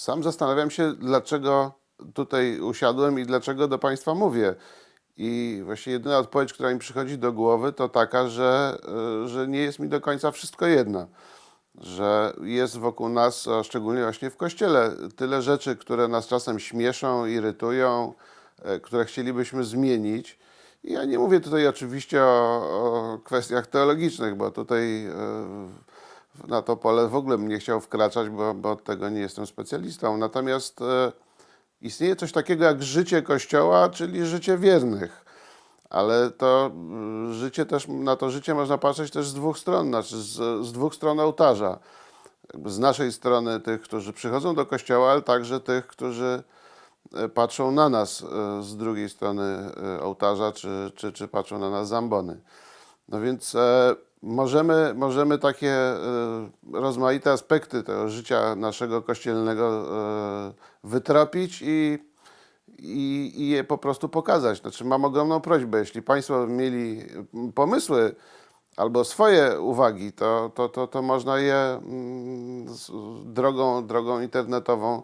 Sam zastanawiam się, dlaczego tutaj usiadłem i dlaczego do Państwa mówię. I właśnie jedyna odpowiedź, która mi przychodzi do głowy, to taka, że, y, że nie jest mi do końca wszystko jedno. Że jest wokół nas, a szczególnie właśnie w kościele, tyle rzeczy, które nas czasem śmieszą, irytują, e, które chcielibyśmy zmienić. I ja nie mówię tutaj oczywiście o, o kwestiach teologicznych, bo tutaj e, na to pole w ogóle bym nie chciał wkraczać, bo, bo od tego nie jestem specjalistą. Natomiast e, istnieje coś takiego jak życie Kościoła, czyli życie wiernych. Ale to mm, życie też, na to życie można patrzeć też z dwóch stron, znaczy z, z dwóch stron ołtarza. Jakby z naszej strony tych, którzy przychodzą do kościoła, ale także tych, którzy e, patrzą na nas e, z drugiej strony e, ołtarza, czy, czy, czy patrzą na nas z ambony. No więc e, możemy, możemy takie e, rozmaite aspekty tego życia naszego kościelnego e, wytropić i, i, i je po prostu pokazać. Znaczy mam ogromną prośbę, jeśli Państwo mieli pomysły albo swoje uwagi, to, to, to, to można je mm, drogą, drogą internetową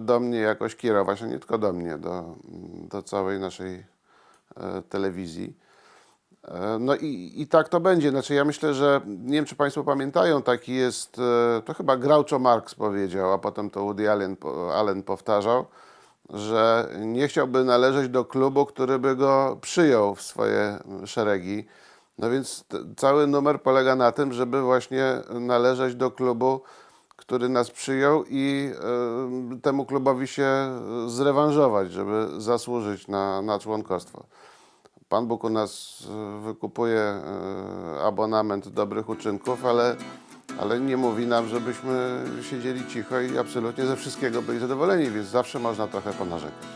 do mnie jakoś kierować, a nie tylko do mnie, do, do całej naszej telewizji. E, No i, i tak to będzie. Znaczy ja myślę, że nie wiem, czy Państwo pamiętają, taki jest, e, to chyba Groucho Marx powiedział, a potem to Woody Allen, Allen powtarzał, że nie chciałby należeć do klubu, który by go przyjął w swoje szeregi. No więc cały numer polega na tym, żeby właśnie należeć do klubu, który nas przyjął i e, temu klubowi się zrewanżować, żeby zasłużyć na, na członkostwo. Pan Bóg u nas e, wykupuje e, abonament dobrych uczynków, ale, ale nie mówi nam, żebyśmy siedzieli cicho i absolutnie ze wszystkiego byli zadowoleni, więc zawsze można trochę ponarzekać.